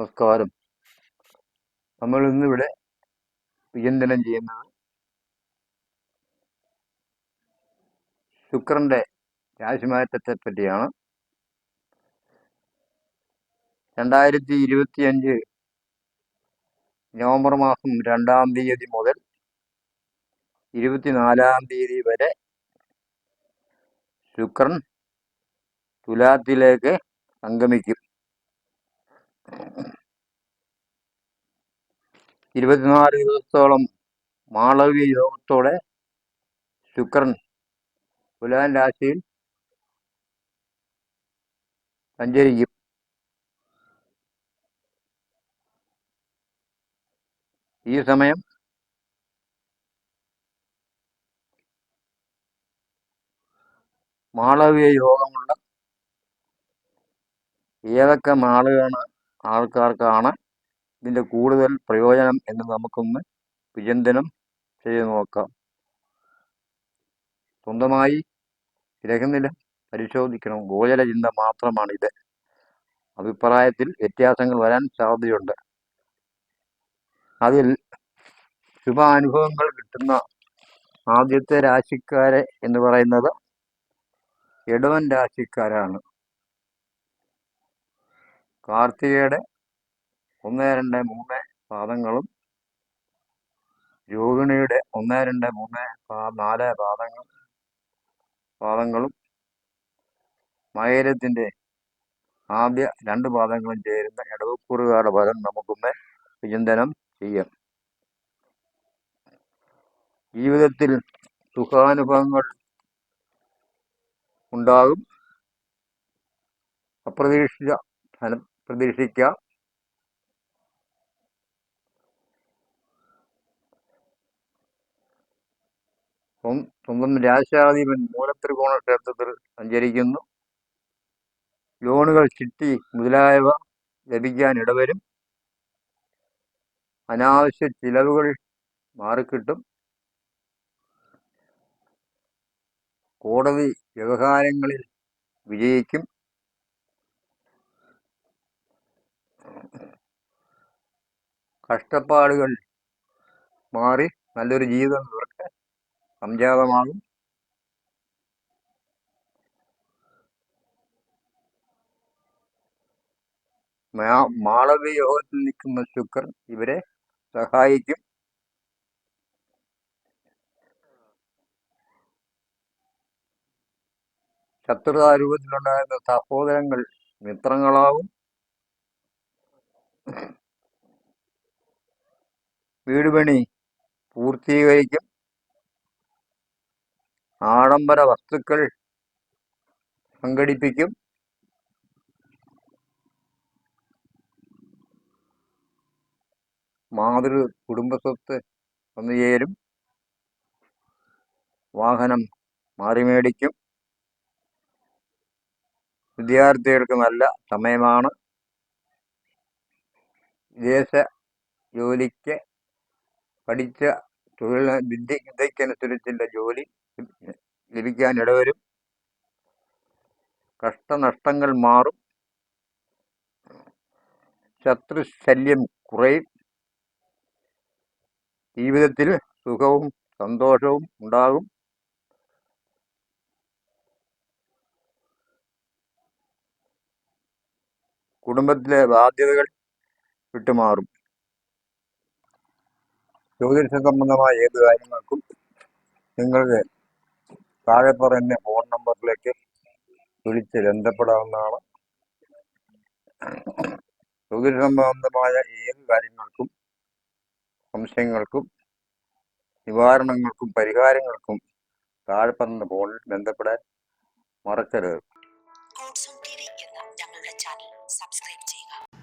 നമസ്കാരം. നമ്മൾ ഇന്നിവിടെ വിചിന്തനം ചെയ്യുന്നത് ശുക്രന്റെ രാശിമാറ്റത്തെ പറ്റിയാണ്. രണ്ടായിരത്തി ഇരുപത്തിയഞ്ച് നവംബർ മാസം രണ്ടാം തീയതി മുതൽ ഇരുപത്തിനാലാം തീയതി വരെ ശുക്രൻ തുലാത്തിലേക്ക് സംഗമിക്കും. ഇരുപത്തിനാല് ദിവസത്തോളം മാളവ്യ യോഗത്തോടെ ശുക്രൻ തുലാൻ രാശിയിൽ സഞ്ചരിക്കും. ഈ സമയം മാളവ്യ യോഗമുള്ള ഏതൊക്കെ നാളുകളാണ് ആൾക്കാർക്കാണ് ഇതിന്റെ കൂടുതൽ പ്രയോജനം എന്ന് നമുക്കൊന്ന് വിചിന്തനം ചെയ്തു നോക്കാം. സ്വന്തമായി ഗ്രഹനില പരിശോധിക്കണം. ഗോചര ചിന്ത മാത്രമാണ് ഇത് അഭിപ്രായത്തിൽ വ്യത്യാസങ്ങൾ വരാൻ സാധ്യതയുണ്ട്. അതിൽ ശുഭാനുഭവങ്ങൾ കിട്ടുന്ന ആദ്യത്തെ രാശിക്കാരെ എന്ന് പറയുന്നത് ഇടവൻ രാശിക്കാരാണ്. കാർത്തികയുടെ ഒന്ന് രണ്ട് മൂന്ന് പാദങ്ങളും രോഹിണിയുടെ ഒന്ന് രണ്ട് മൂന്ന് നാല് പാദങ്ങൾ പാദങ്ങളും മകരത്തിന്റെ ആദ്യ രണ്ട് പാദങ്ങളും ചേരുന്ന ഇടവക്കൂറുകാരുടെ ഫലം നമുക്കൊന്ന് വിചിന്തനം ചെയ്യാം. ജീവിതത്തിൽ സുഖാനുഭവങ്ങൾ ഉണ്ടാകും. അപ്രതീക്ഷിത ഫലം പ്രതീക്ഷിക്കാം സ്വന്തം രാശാധിപൻ മൂലത്രികോണ ക്ഷേത്രത്തിൽ സഞ്ചരിക്കുന്നു. ലോണുകൾ ചിട്ടി മുതലായവ ലഭിക്കാൻ ഇടവരും. അനാവശ്യ ചിലവുകൾ മാറിക്കിട്ടും. കോടതി വ്യവഹാരങ്ങളിൽ വിജയിക്കും. കഷ്ടപ്പാടുകൾ മാറി നല്ലൊരു ജീവിതം ഇവർക്ക് സംജാതമാകും. മാളവ്യ നിൽക്കുന്ന ശുക്രൻ ഇവരെ സഹായിക്കും. ശത്രുതാരൂപത്തിലുണ്ടായിരുന്ന സഹോദരങ്ങൾ മിത്രങ്ങളാവും. വീട് പണി പൂർത്തീകരിക്കും. ആഡംബര വസ്തുക്കൾ സംഘടിപ്പിക്കും. മാതൃ കുടുംബസ്വത്ത് വന്നു ചേരും. വാഹനം മാറി മേടിക്കും. വിദ്യാർത്ഥികൾക്ക് നല്ല സമയമാണ്. വിദേശ ജോലിക്ക് പഠിച്ച തൊഴിൽ വിദ്യ വിദ്യക്കനുസരിച്ചുള്ള ജോലി ലഭിക്കാൻ ഇടവരും. കഷ്ടനഷ്ടങ്ങൾ മാറും. ശത്രുശല്യം കുറയും. ജീവിതത്തിൽ സുഖവും സന്തോഷവും ഉണ്ടാകും. കുടുംബത്തിലെ ബാധ്യതകൾ വിട്ടുമാറും. ജ്യോതിഷ സംബന്ധമായ ഏത് കാര്യങ്ങൾക്കും നിങ്ങൾക്ക് താഴെ പറയുന്ന ഫോൺ നമ്പറിലേക്ക് വിളിച്ച് ബന്ധപ്പെടാവുന്നതാണ്. ജ്യോതിഷ സംബന്ധമായ ഏത് കാര്യങ്ങൾക്കും സംശയങ്ങൾക്കും നിവാരണങ്ങൾക്കും പരിഹാരങ്ങൾക്കും താഴെ പറഞ്ഞ ഫോണിൽ ബന്ധപ്പെടാൻ മറക്കരുത്. സബ്സ്ക്രൈബ് ചെയ്യുക.